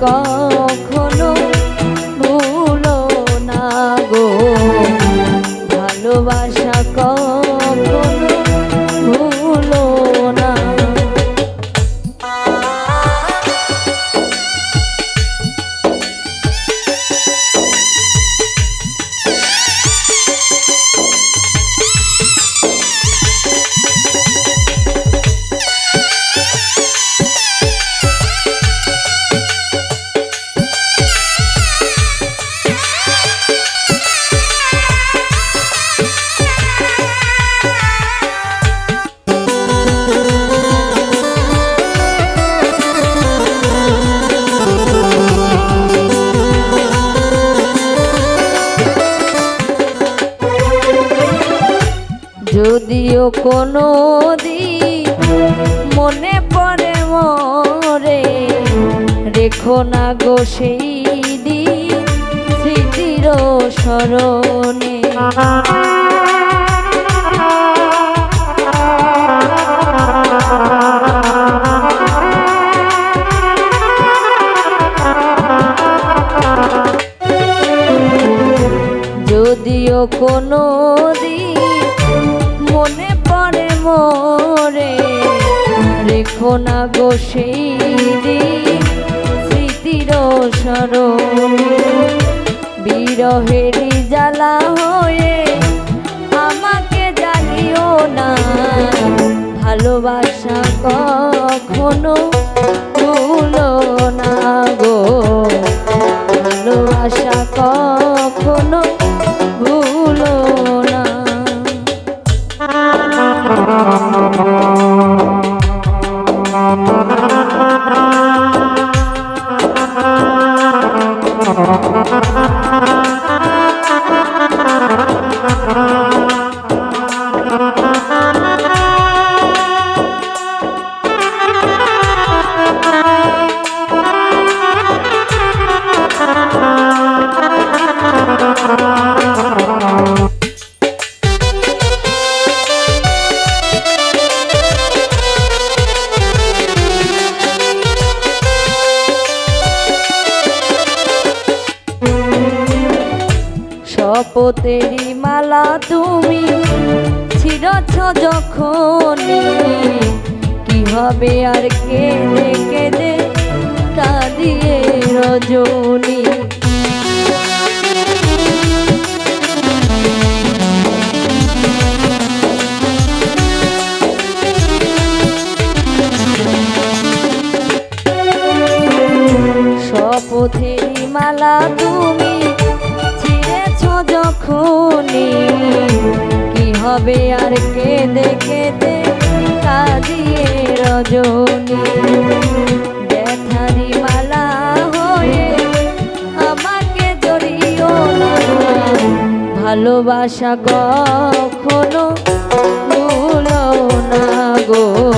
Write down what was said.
ভালোবাসা যদিও কোনো দিন মনে পড়ে মরে রেখো না গো সেই স্মৃতির স্মরণে। যদিও কোনো মোরে রেখো না গো সেই দিন স্মৃতির সরণ বিরহেরই জ্বালা হয়ে আমাকে জানিও না। ভালোবাসা কখনো শপথেরই মালা তুমি ছিড়ছ যখনই। কি হবে আর কেঁদে কেঁদে কাঁদিয়ে রজনী। শপথেরই মালা তুমি ছিঁড়েছ কি হবে আর কেঁদে কেঁদে কাঁদিয়ে রজনী। আমাকে না। ভালোবাসা কখনো ভুলো না গো।